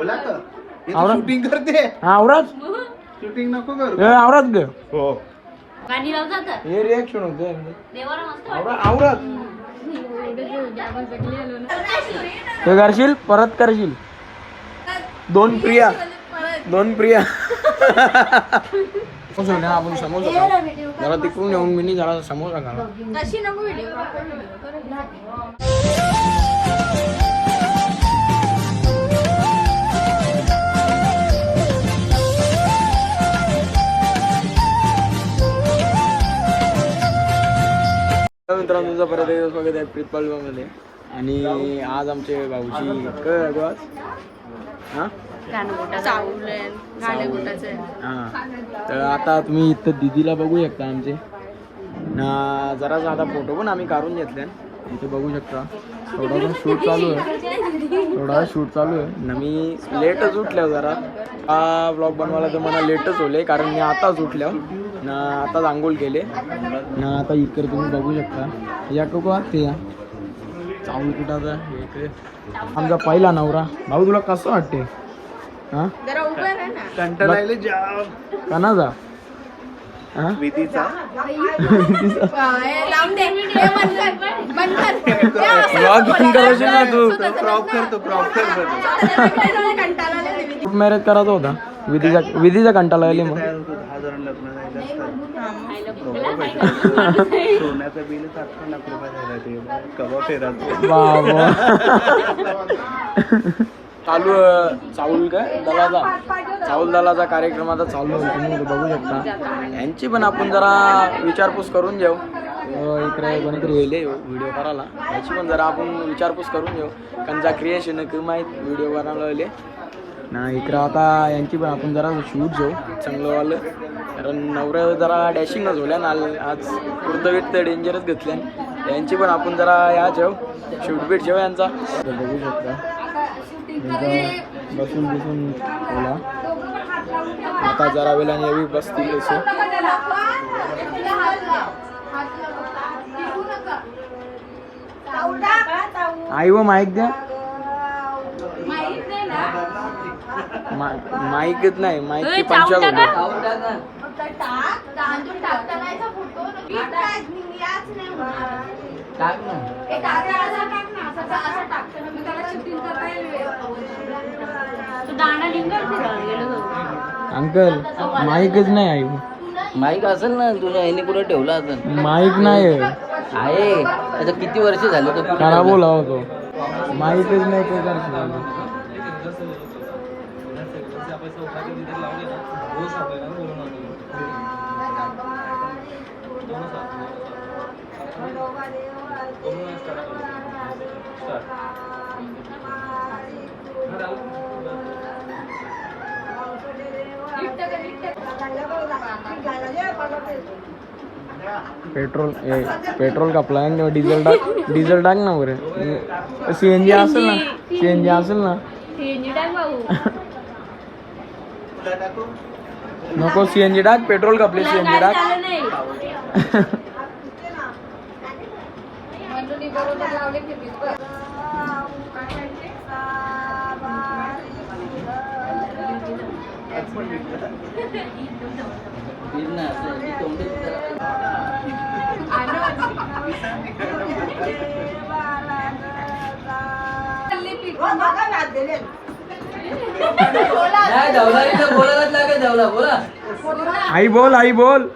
बोला का आवरा. शूटिंग करते. हा आवराच शूटिंग नको करू. ए, आवराच ग. हो. गाणी लाव जातात हे रिएक्शन होते देवाला मस्त आवरा आवराच ते करशील? परत करशील? दोन प्रिया. दोन प्रिया. समोसा ना आपण समोसा खाऊ जरा तिकडून येऊन मी जरा समोसा खाला तशी नको व्हिडिओ मित्रांनो तुमचं परत एकदा स्वागत आहे प्रीतपाल मध्ये आणि आज आमचे भाऊची काय गो आज? हां? हां. तर आता तुम्ही इथं दिदीला बघू शकता आमचे. ना जरासा आता फोटो पण आम्ही काढून घेतले इथे बघू शकता. थोडासा शूट चालू आहे. थोडा शूट चालू आहे. ना मी लेटच उठल्या जरा. हा ब्लॉग बनवायला तर मला लेटच होले कारण मी आताच उठल्या ना आताच आंघोळ केले. ना आता इकडे तुम्ही बघू शकता. या कोको ते या. चावल कुठं आता? हे इकडे. आमचा पहिला नवरा. भाऊ तुला कसं वाटते हा? विधीचा? देवी. मॅरेज करायचा होता. विधीचा विधीचा कंटाळा आले मग तयार होतो दहा हजार लग्न जायला असतात सोन्याचं बिल लाख रुपये कवा चालू चावल काय? दलाचा. चावल दलाचा कार्यक्रम आता चालू तुम्ही बघू शकता. यांची पण आपण जरा विचारपूस करून घेऊ. अं, इकडे कोणीतरी येईल. व्हिडिओ करायला. याची पण जरा आपण विचारपूस करून घेऊ. त्यांचा क्रिएशन की माहीत व्हिडिओ करायला ना इकडं आता यांची पण आपण जरा शूट घेऊ. चांगलंवालं कारण नवऱ्या जरा डॅशिंगच होल्या ना आज कुर्तं बिर्त डेंजरच घेतल्या. यांची पण आपण जरा या ठेव शूट बीट ठेव यांचा. बघू शकता. बसून बसून बोला आता जरा वेळाने येवी बसतील असे. आई व माईक द्या. मा- माईकच नाही माईकची पंचायत होते तू दाणा लिंगर फिरवून गेलो होतो. अंकल माईकच नाही आई. माईक असेल ना तुझ्या आईने कुठं ठेवला असेल. माईक नाही आहे. किती वर्ष झाले तो खराब बोला होतो माईकच नाही करशील पेट्रोल ए, पेट्रोल कापला आणि डिझेल टाक डिझेल टाक ना बरं. सी एन जी असेल ना सी एन जी असेल ना. सीएनजी टाक भाऊ. नको सी एन जी टाक पेट्रोल कापले सी एन जी गाडी टाक. नाही बोलायलाच लागेल जेवला बोला. आई बोल आई बोल.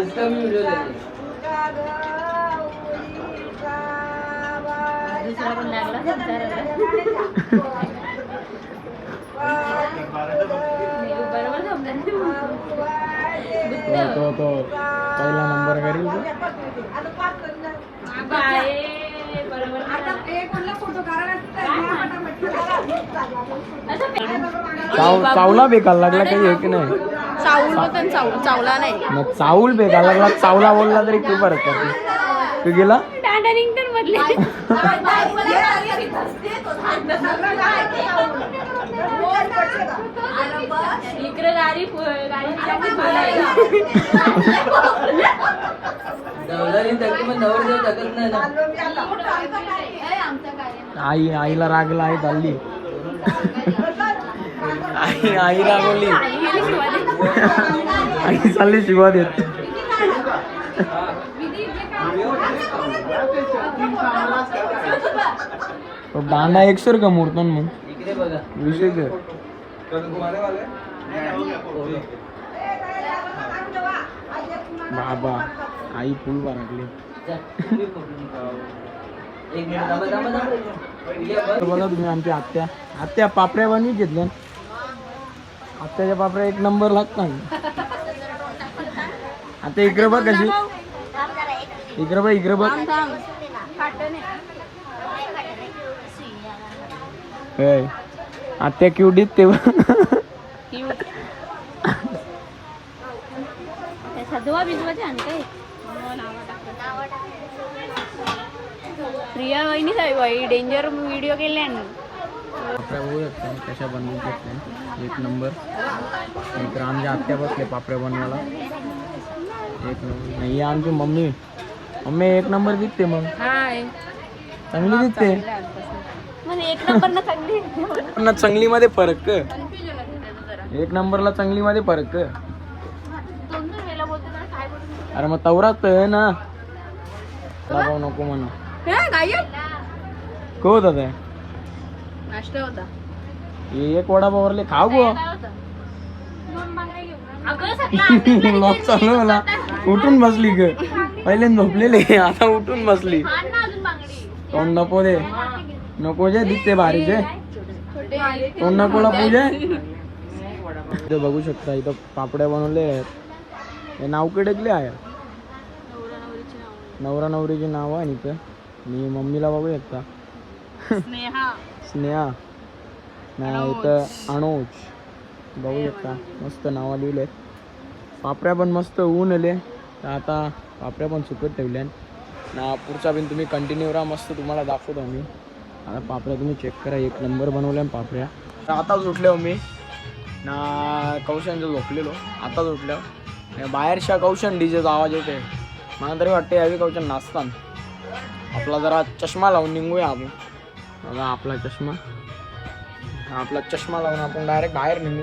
इसका व्हिडिओ तो तो तो. पहिला नंबर करील चावला बेकार लागला काही हे की नाही? चावल चावल चावला नाही. मग चावल बेकार लागला चावला बोलला तरी तू परत करते. तू गेला? मधले. इकडे गाडी आई आईला रागला आई चालली. आई आई रागवली. आई चालली शिवा देत. दांडा एकसर का मोडतो ना मग? इकडे बघा. विषय काय बाबा आई फुल बाराकली तुम्ही फोटो निघा. एक मिनिट थांबा थांबा थांबा. ये बघ. तर बघा तुम्ही आमची आत्या. आत्या पापड्या बनवी घेतल्या. आत्याच्या पापड्या एक नंबर लागतात आता इकडे बघ कशी. इकडे बघ इकडे बघ. होय. आत्या क्यूट ते. बघ. सजवा बिजवाचे आणि काय? प्रिया वहिनी साहेब बाई डेंजर व्हिडिओ केले पापड्या बघू शकता कशा बनवून घेतल्या एक नंबर. इकडे आमच्या आत्या बसले पापड्या बनवायला. एक नंबर. नाही आमची मम्मी. मम्मी एक नंबर दिसते मग. हाय. चांगली दिसते. एक नंबर ना चांगली पण चांगलीमध्ये फरक. क. एक नंबरला चांगलीमध्ये फरक. क. दोन दोन वेळेला बोलते तर काय बोलते अरे मग तवरात आहे ना. लागाव नको म्हणा. काय को होता ते नाश्ता होता. हे एक वडापावरले खाऊ गो. अगं सगळं लॉक चालू मला उठून बसली ग. पहिले झोपलेले आता उठून बसली. आण ना अजून बांगडी. तोंड नको दे. नको जे दिसते भारीचे तोंड नकोला पूजे। इथे बघू शकता इथं पापड्या बनवले आहेत. हे नाव कडकले आहे. नवरा नवरीची नाव आहे इथं. आणि मम्मीला बघू शकता. स्नेहा. स्नेहा. नाही इथं अनुज. बघू शकता मस्त नावं लिहिले. पापड्या पण मस्त ऊन आले. तर आता पापड्या पण सुकत ठेवल्या ना पुढचा पण तुम्ही कंटिन्यू राहा मस्त तुम्हाला दाखवतो आम्ही. आता पापड्या तुम्ही चेक करा. एक नंबर बनवल्या ना पापड्या. तर आताच उठल्या मी. ना कौशनचं झोपलेलो. आताच उठल्या बाहेरच्या कौशन डीजेचा आवाज येते मला तरी वाटते यावी कौशन नाचताना आपला जरा चष्मा लावून निघूया आपण. बघा आपला चष्मा. आपला चष्मा लावून आपण डायरेक्ट बाहेर निघू.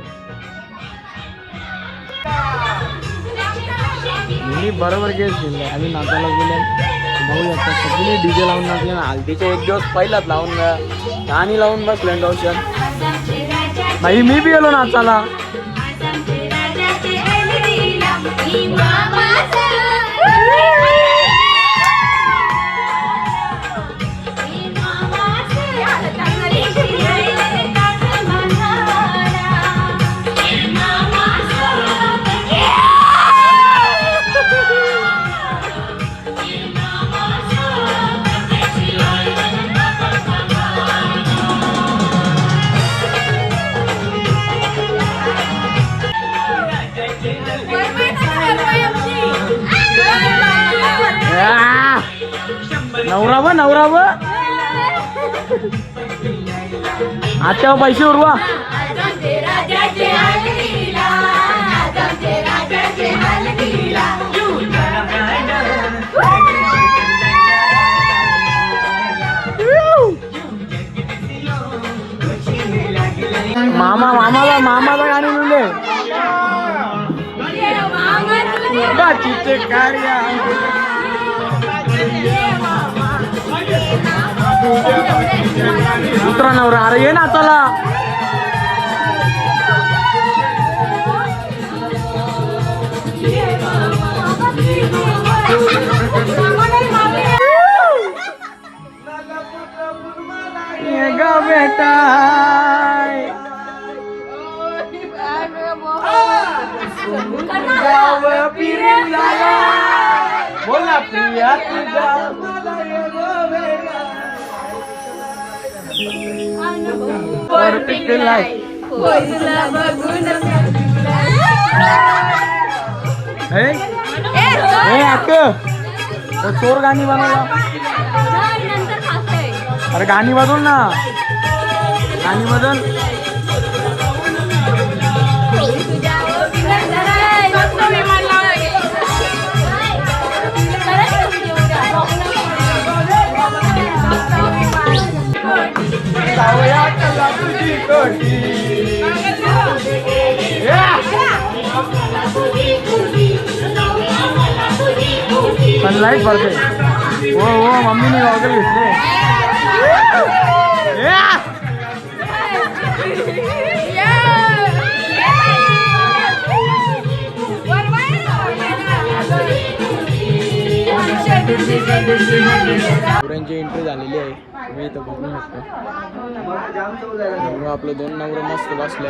मी बरोबर गेस दिले आम्ही नाचायला गेले. भाऊ शकता सगळे डीजे लावून नाचले ना. हल्दीचे एक दिवस पहिलाच लावून आणि लावून बसले औषध भाई मी बी गेलो नाचायला आ! पैसे उरवा मामा मामाला मामाला गाणी बाचीचे कार्य दुसरा नवरा अरे ये ना चला ये गा बेटा गाव पिरला बोला प्रिया तुझा परफेक्ट लाईफ चोर गाणी बनवला. अरे गाणी बदल ना. गाणी बदल. जाऊया कला तुझी कोठी सनलाईट पडते हो हो मम्मीने घेतले या! पुऱ्यांची एंट्री झालेली आहे. तुम्ही इथं बघू शकता आपलं दोन नवरं मस्त बसले.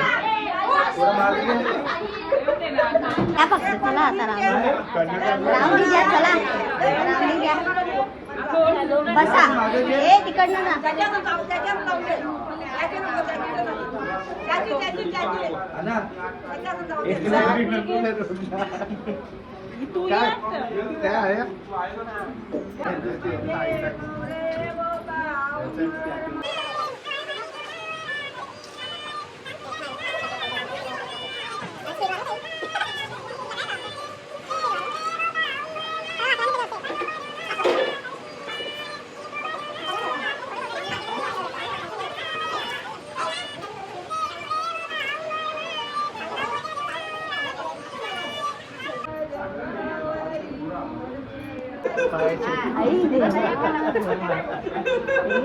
बसा. ए तिकडनं ना. काय काय आहे आई दे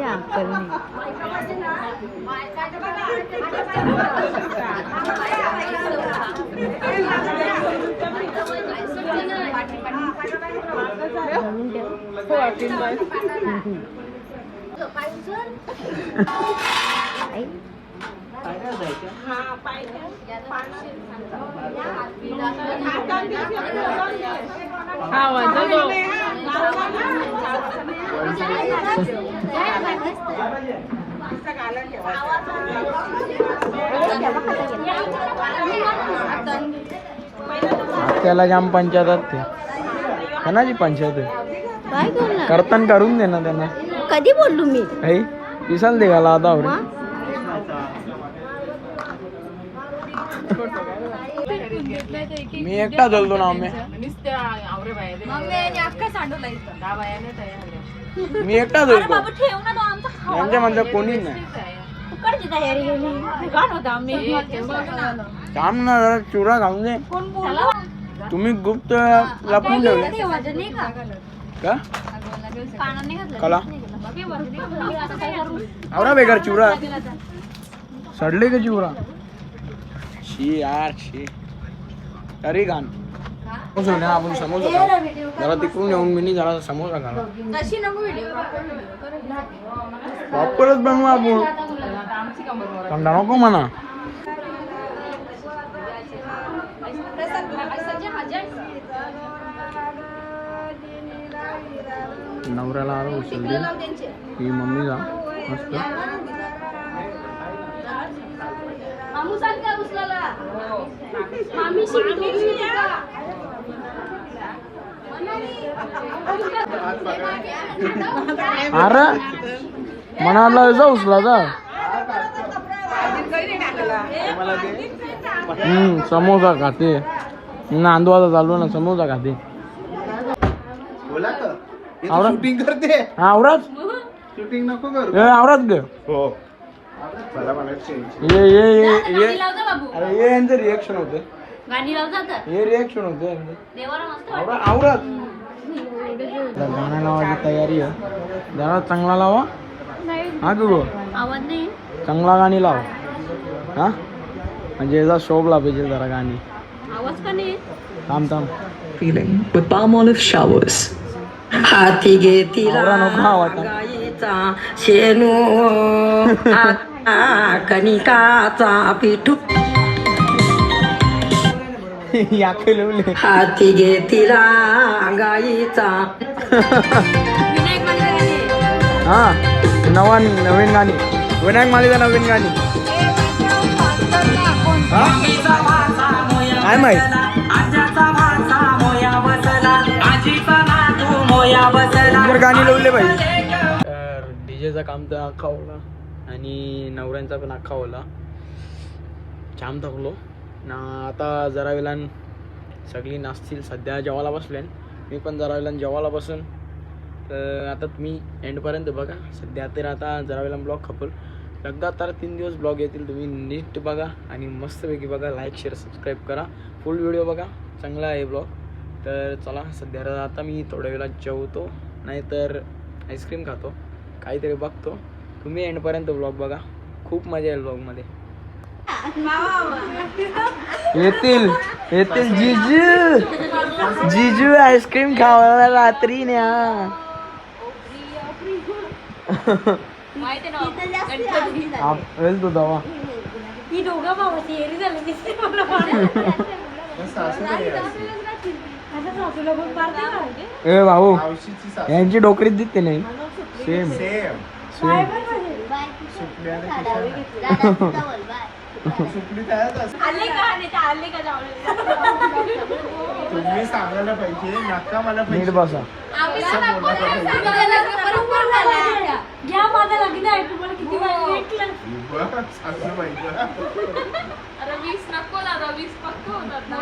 या करणे आई त्याला जाम पंचायत ते. कोणाची पंचायत आहे? करताना करून दे ना त्यांना. कधी बोललो मी? ऐ पिसाल दे घाला आता आवरे मी एकटा चलतो ना आम्ही. मी एकटा चलतो ठेव ना तो आमचा यांच्या म्हणजे कोणी नाही. फुकटची तयारी गेली काम ना. जरा चुरा खाऊन दे. तुम्ही गुप्त लपून ठेवले. ठेवायचं नाही का? का? कानात नाही घातलं कला. आता काय करू? आवरा बेकार चिवरा सडले का चिवरा शी यार शी. तरी गाण. समोसा ना आपण समोसा खाऊ जरा तिकडून येऊन मी जरा समोसा नको व्हिडिओ प्रॉपरच बनवू आपण. थंडा नको म्हणा. नवऱ्याला आलो उचल दे ही मम्मी जा. मस्त. मामू सांग का उचलाला मामी शिकतो अरे म्हणाला जा उचला जा. हम्म समोसा खाते. नांदवाचा चालू ना समोसा खाते. बोला का आवरा. शूटिंग करते. हा शूटिंग नको करू. ग. हो. ये ये ये रिएक्शन होते हे रिएक्शन होते. देवाला मस्त आवरा आवराच गाणं लावायची तयारी आहे. जरा चांगला लावा. हा गो आवाज नाही. चांगला गाणी लाव. हा? म्हणजे याचा शोभला पाहिजे जरा गाणी. आवाज का नाही? थांब थांब. Feeling. With palm olive showers. हाती घेतीला आता. कणिकाचा पिठू. या केलवले हाती घेतीला गाईचा हा नवा नवीन गाणी. विनायक मालिका नवीन गाणी? काय माहीत? गाणी लावले पाहिजे तर डीजेचं काम तर अख्खा होला आणि नवऱ्यांचा पण अख्खा होला जाम थकलो. ना आता जरा वेळान सगळी नाचतील. सध्या जेवायला बसल्यान मी पण जरा वेळान जेवायला बसून. तर आता तुम्ही एंडपर्यंत बघा. सध्या तर आता जरा वेळान ब्लॉग खपल. लगातार तीन दिवस ब्लॉग येतील. तुम्ही नीट बघा आणि मस्तपैकी बघा. लाईक शेअर सबस्क्राईब करा. फुल व्हिडिओ बघा. चांगला आहे ब्लॉग. तर चला सध्या आता मी थोड्या वेळात जेवतो. नाहीतर आईस्क्रीम खातो. काहीतरी बघतो. तुम्ही एंडपर्यंत ब्लॉग बघा. खूप मजा येईल ब्लॉगमध्ये. येतील येतील. जिजू जिजू आईस्क्रीम खावायला रात्री न्या. तू दवा. ही दोघं झाली दिसते मला का? ए भाऊ यांची डोकरीच दिसते नाही सेम सेम बाय. आले का? नाही आले का तुम्ही सांगायला पाहिजे नका मला नीट पाहिजे बसा. असं बोलायला पाहिजे घ्या माझं लग्न आहे तुम्हाला किती वाजता भेटलं? बरं, असं पाहिजे. अरे वीस नको दादा वीस पक्क होतात ना.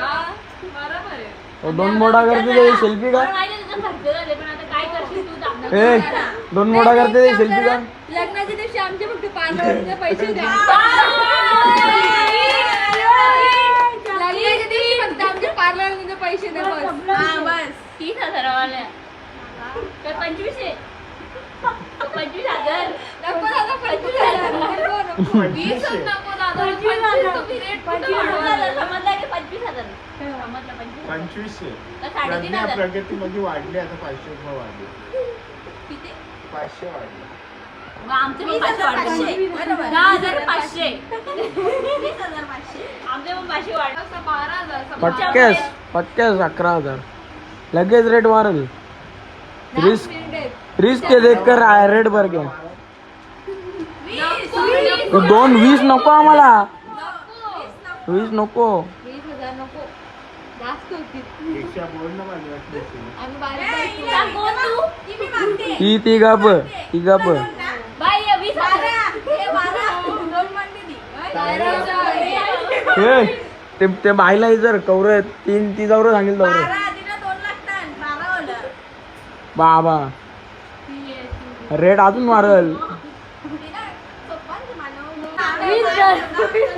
बरोबर आहे. तो दोन मोठा करते ते सेल्फी का. ए दोन मोठा करते ते सेल्फी का? लग्नाच्या दिवशी आमचे फक्त पाच हजाराचे पैसे द्या लग्नाच्या दिवशी आमचे पार्लरचे पैसे द्या बस. हा बस. तीस हजारावाल्या. तर पंचवीसशे पंचवीस हजार. नको दादा पंचवीस हजार. नको. दादा पंचवीस हजार. तुम्ही रेट पंचवीस कुठं हजार. वाढवला? समजलं की पंचवीस हजार? समजलं पंचवीस हजार. पंचवीसशे तर साडेतीन प्रज्ञा हजार. प्रगतीमध्ये वाढली आता पाचशे रुपये वाढले. किती? पाचशे वाढले. मग आमचे पण पाचशे वाढले. दहा हजार पाचशे. आमचे पण पाचशे वाढले असं बारा हजार समजा. पटकेस पटकेस अकरा हजार. लगेच रेट वाढेल. रिस्क रिस्क के देख कर रेट भर गया तो दोन वीस नको आम्हाला. वीस नको. वीस हजार नको. जास्त होतील. एकशे बोल ना मला वाटलं आम्ही बारीक बारीक करू. सांग कोण तू? ती ती गप ती गप बाई ये वीस हजार ए, ते ते बाईला जर कवर तीन ती जवळ सांगेल जवळ बाबा. रेट अजून वाढल.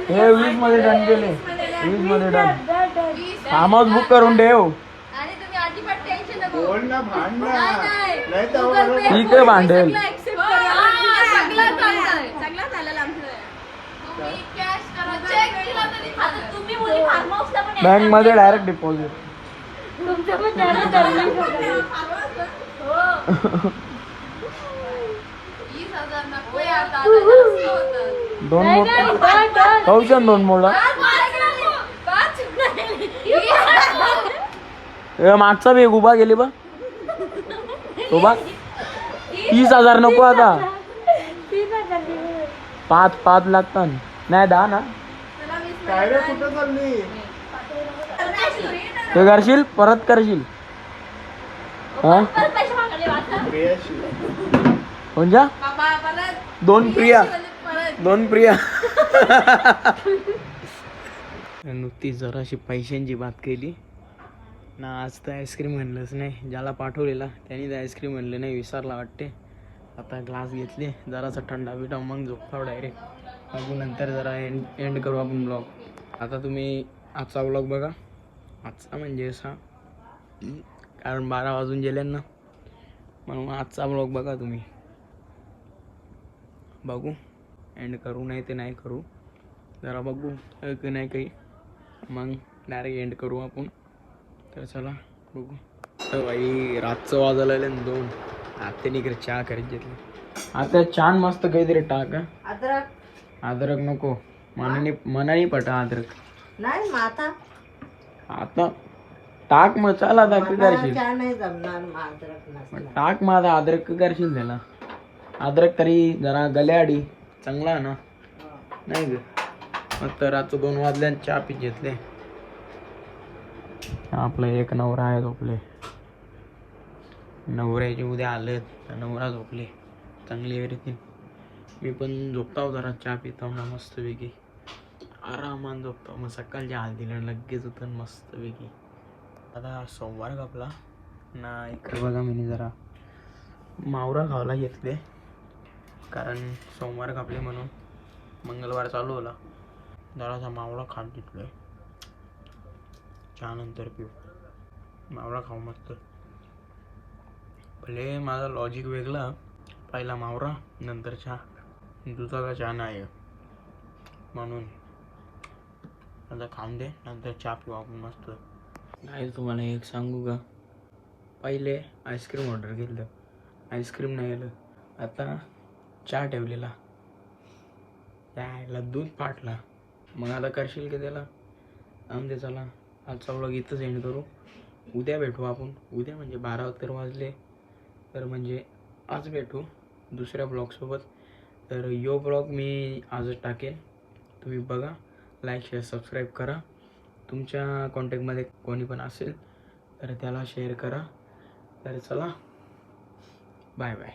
हे वीसमध्ये डन केले. वीसमध्ये डन. कामच बुक करून ठेव. आणि तुम्ही अजिबात टेन्शन नको बोल ना भांड ना नाही. नाही तर Google Pay, ठीक आहे भांडेल सगळं accept करा. सगळं चालतंय. तुम्ही cash करा, check दिला तरी आता चालेल. तुम्ही मुली फार्म हाऊसला पण यायचं. बँकमध्ये डायरेक्ट डिपॉझिट तुमचं पण त्याला जास्त होतात. दोन नाही, मोठ नाही, डन, डन. कौशन दोन. ए, मागचा बी एक उभा गेली बा. उभा. तीस हजार नको आता. तीस हजार. दिले. पाच पाच लागतात. नाही दहा ना. काय रे कुठं चालली? ते करशील? परत करशील? हा? दोन प्रिया. परत. दोन प्रिया. नुकतीच जराशी पैशांची बात केली. ना आज तर आईस्क्रीम म्हणलंच नाही. ज्याला पाठवलेला त्यांनी तर आईस्क्रीम म्हणलं नाही विसरला वाटते. आता ग्लास घेतले जरासा थंडा बिटा मग झोपताव डायरेक्ट. बघू नंतर जरा एंड एंड करू आपण ब्लॉग आता तुम्ही आजचा ब्लॉग बघा. आजचा म्हणजे असा कारण बारा वाजून गेले ना. म्हणून आजचा ब्लॉग बघा तुम्ही. बघू एंड करू नाही ते नाही करू. जरा बघू की नाही काही. मग डायरेक्ट एंड करू आपण. तर चला बघू. तर बाई रातचं वाजायला ना दोन. आत्याने इकडे चहा करीत घेतली. आता छान मस्त काहीतरी टाक हा. अद्रक नको. मनाने मनाने पटा अद्रक. नाही माता आता टाक मग चल आता करशील. चहा नाही जमणार मग टाक आता अद्रक करशील त्याला. अद्रक तरी जरा गल्याआडी चांगला ना? नाही ग. मग तर रातचं दोन वाजल्यान चहा पी घेतले. आपलं एक नवरा आहे झोपले. नवऱ्याचे उद्या आले तर नवरा झोपले. चांगली एव्हरीथिंग मी पण झोपताव जरा चहा पिताव ना मस्तपैकी. आरामान झोपताव. मग सकाळच्या हात दिलं लगेच होतं मस्तपैकी. आता सोमवार कापला ना इकडे बघा मी जरा. मावरा खावला घेतले. कारण सोमवार कापले म्हणून. मंगळवार चालू होला. जरासा मावळा खात घेतलोय. चहा नंतर पिऊ. मावळा खाऊ मस्त. भले माझा लॉजिक वेगळा. पहिला मावरा नंतर चहा. दुधाचा चहा नाही म्हणून. आता खाऊन दे नंतर चहा पिऊ आपण मस्त. नाही तुम्हाला एक सांगू का? पहिले आईस्क्रीम ऑर्डर केलं. आईस्क्रीम नाही आलं. आता चहा ठेवलेला. त्याला दूध फाटला. मग आता करशील की त्याला? आमचे चला. आजचा व्लॉग इथंच एंड करू. उद्या भेटू आपण. उद्या म्हणजे बारा तर वाजले. तर म्हणजे आज भेटू दुसऱ्या ब्लॉगसोबत तर यो ब्लॉग मी आजच टाकेल. तुम्ही बघा लाईक शेअर सबस्क्राईब करा. तुमच्या कॉन्टॅक्टमध्ये कोणी पण असेल तर त्याला शेअर करा. तर चला बाय बाय